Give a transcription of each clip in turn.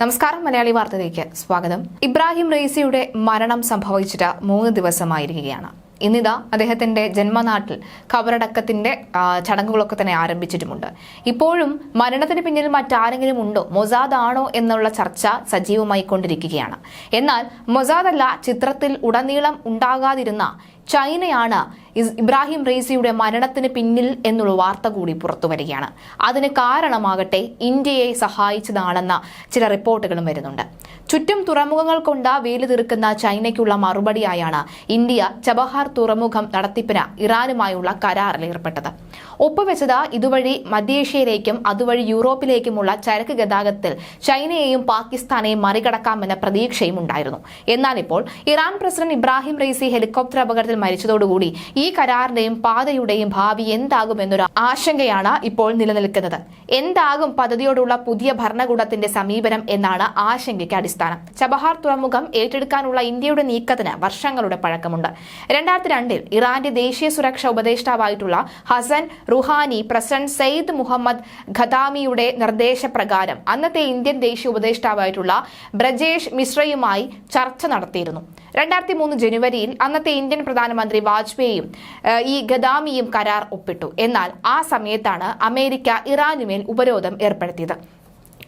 നമസ്കാരം മലയാളി വാർത്തയിലേക്ക് സ്വാഗതം. ഇബ്രാഹിം റെയ്സിയുടെ മരണം സംഭവിച്ചിട്ട് മൂന്ന് ദിവസമായിരിക്കുകയാണ്. ഇന്നിതാ അദ്ദേഹത്തിന്റെ ജന്മനാട്ടിൽ ഖബറടക്കത്തിന്റെ ചടങ്ങുകളൊക്കെ തന്നെ ആരംഭിച്ചിട്ടുമുണ്ട്. ഇപ്പോഴും മരണത്തിന് പിന്നിൽ മറ്റാരെങ്കിലും ഉണ്ടോ? മൊസാദ് ആണോ എന്നുള്ള ചർച്ച സജീവമായി കൊണ്ടിരിക്കുകയാണ് എന്നാൽ മൊസാദ് അല്ല ചിത്രത്തിൽ ഉടനീളം ഉണ്ടാകാതിരുന്ന ചൈനയാണ് ഇബ്രാഹിം റെയ്സിയുടെ മരണത്തിന് പിന്നിൽ എന്നുള്ള വാർത്ത കൂടി പുറത്തു വരികയാണ്. അതിന് കാരണമാകട്ടെ ഇന്ത്യയെ സഹായിച്ചതാണെന്ന ചില റിപ്പോർട്ടുകളും വരുന്നുണ്ട്. ചുറ്റും തുറമുഖങ്ങൾ കൊണ്ട് വേലി തീർക്കുന്ന ചൈനയ്ക്കുള്ള മറുപടിയായാണ് ഇന്ത്യ ചബഹാർ തുറമുഖം നടത്തിപ്പിന് ഇറാനുമായുള്ള കരാറിൽ ഏർപ്പെട്ടത്. ഒപ്പുവെച്ചത് ഇതുവഴി മധ്യേഷ്യയിലേക്കും അതുവഴി യൂറോപ്പിലേക്കുമുള്ള ചരക്ക് ഗതാഗതത്തിൽ ചൈനയെയും പാകിസ്ഥാനെയും മറികടക്കാമെന്ന പ്രതീക്ഷയും ഉണ്ടായിരുന്നു എന്നാൽ ഇപ്പോൾ Iran president Ebrahim Raisi helicopter അപകടത്തിൽ മരിച്ചതോടുകൂടി ഈ കരാറിന്റെയും പാതയുടെയും ഭാവി എന്താകും എന്നൊരു ആശങ്കയാണ് ഇപ്പോൾ നിലനിൽക്കുന്നത്. എന്താകും പദ്ധതിയോടുള്ള പുതിയ ഭരണകൂടത്തിന്റെ സമീപനം എന്നാണ് ആശങ്കയ്ക്ക് അടിസ്ഥാനം. ചബഹാർ തുറമുഖം ഏറ്റെടുക്കാനുള്ള ഇന്ത്യയുടെ നീക്കത്തിന് വർഷങ്ങളുടെ പഴക്കമുണ്ട്. രണ്ടായിരത്തി രണ്ടിൽ ഇറാന്റെ ദേശീയ സുരക്ഷാ ഉപദേഷ്ടാവായിട്ടുള്ള Hassan Rouhani president Saeed Mohammad ഖദാമിയുടെ നിർദ്ദേശപ്രകാരം അന്നത്തെ ഇന്ത്യൻ ദേശീയ ഉപദേഷ്ടാവായിട്ടുള്ള ബ്രജേഷ് മിശ്രയുമായി ചർച്ച നടത്തിയിരുന്നു. രണ്ടായിരത്തി മൂന്ന് ജനുവരിയിൽ അന്നത്തെ ഇന്ത്യൻ പ്രധാനമന്ത്രി വാജ്പേയിയും ഈ ഗദാമിയും കരാർ ഒപ്പിട്ടു. എന്നാൽ ആ സമയത്താണ് അമേരിക്ക ഇറാനുമേൽ ഉപരോധം ഏർപ്പെടുത്തിയത്.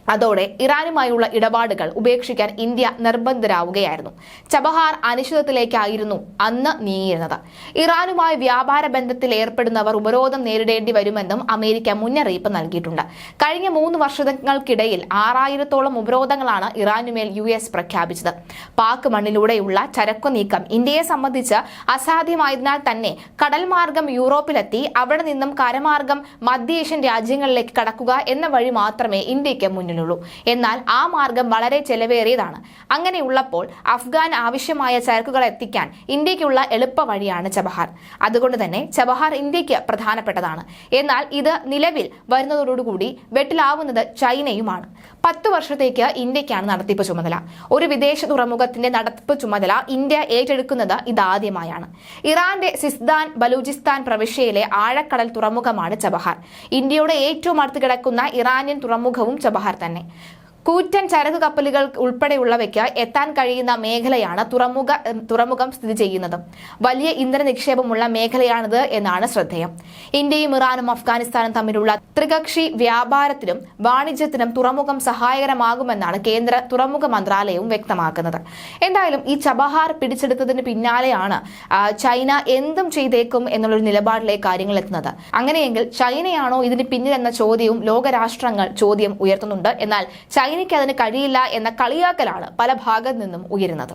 അതോടെ ഇറാനുമായുള്ള ഇടപാടുകൾ ഉപേക്ഷിക്കാൻ ഇന്ത്യ നിർബന്ധരാവുകയായിരുന്നു ചബഹാർ അനിശ്ചിതത്തിലേക്കായിരുന്നു അന്ന് നീങ്ങിയിരുന്നത്. ഇറാനുമായി വ്യാപാര ബന്ധത്തിൽ ഏർപ്പെടുന്നവർ ഉപരോധം നേരിടേണ്ടി വരുമെന്നും അമേരിക്ക മുന്നറിയിപ്പ് നൽകിയിട്ടുണ്ട്. കഴിഞ്ഞ മൂന്ന് വർഷങ്ങൾക്കിടയിൽ ആറായിരത്തോളം ഉപരോധങ്ങളാണ് ഇറാനുമേൽ യു എസ് പ്രഖ്യാപിച്ചത്. പാക് മണ്ണിലൂടെയുള്ള ചരക്കു നീക്കം ഇന്ത്യയെ സംബന്ധിച്ച് അസാധ്യമായതിനാൽ തന്നെ കടൽ മാർഗം യൂറോപ്പിലെത്തി അവിടെ നിന്നും കരമാർഗം മധ്യ ഏഷ്യൻ രാജ്യങ്ങളിലേക്ക് കടക്കുക എന്ന വഴി മാത്രമേ ഇന്ത്യയ്ക്ക് മുന്നിലുള്ളൂ എന്നാൽ ആ മാർഗം വളരെ ചെലവേറിയതാണ്. അങ്ങനെയുള്ളപ്പോൾ അഫ്ഗാൻ ആവശ്യമായ ചരക്കുകൾ എത്തിക്കാൻ ഇന്ത്യക്കുള്ള എളുപ്പ വഴിയാണ് ചബഹാർ. അതുകൊണ്ട് തന്നെ ചബഹാർ ഇന്ത്യയ്ക്ക് പ്രധാനപ്പെട്ടതാണ്. എന്നാൽ ഇത് നിലവിൽ വരുന്നതോടുകൂടി വെട്ടിലാവുന്നത് ചൈനയുമാണ്. പത്ത് വർഷത്തേക്ക് ഇന്ത്യക്കാണ് നടത്തിപ്പ് ചുമതല. ഒരു വിദേശ തുറമുഖത്തിന്റെ നടത്തിപ്പ് ചുമതല ഇന്ത്യ ഏറ്റെടുക്കുന്നത് ഇതാദ്യമായാണ്. ഇറാന്റെ സിസ്ദാൻ ബലൂചിസ്ഥാൻ പ്രവിശ്യയിലെ ആഴക്കടൽ തുറമുഖമാണ് ചബഹാർ. ഇന്ത്യയുടെ ഏറ്റവും അടുത്ത് കിടക്കുന്ന ഇറാനിയൻ തുറമുഖവും ചബഹാർ തന്നെ. കൂറ്റൻ ചരക്ക് കപ്പലുകൾ ഉൾപ്പെടെയുള്ളവയ്ക്ക് എത്താൻ കഴിയുന്ന മേഖലയാണ് തുറമുഖ തുറമുഖം സ്ഥിതി ചെയ്യുന്നത്. വലിയ ഇന്ധന നിക്ഷേപമുള്ള മേഖലയാണിത് എന്നാണ് ശ്രദ്ധേയം. ഇന്ത്യയും ഇറാനും അഫ്ഗാനിസ്ഥാനും തമ്മിലുള്ള ത്രികക്ഷി വ്യാപാരത്തിനും വാണിജ്യത്തിനും തുറമുഖം സഹായകരമാകുമെന്നാണ് കേന്ദ്ര തുറമുഖ മന്ത്രാലയവും വ്യക്തമാക്കുന്നത്. എന്തായാലും ഈ ചബഹാർ പിടിച്ചെടുത്തതിന് പിന്നാലെയാണ് ചൈന എന്തും ചെയ്തേക്കും എന്നുള്ളൊരു നിലപാടിലേക്ക് കാര്യങ്ങൾ എത്തുന്നത്. അങ്ങനെയെങ്കിൽ ചൈനയാണോ ഇതിന് പിന്നിലെന്ന ചോദ്യവും ലോകരാഷ്ട്രങ്ങൾ ചോദ്യം ഉയർത്തുന്നുണ്ട്. എന്നാൽ ചൈനയ്ക്ക് അതിന് കഴിയില്ല എന്ന കളിയാക്കലാണ് പല ഭാഗത്തു നിന്നും ഉയരുന്നത്.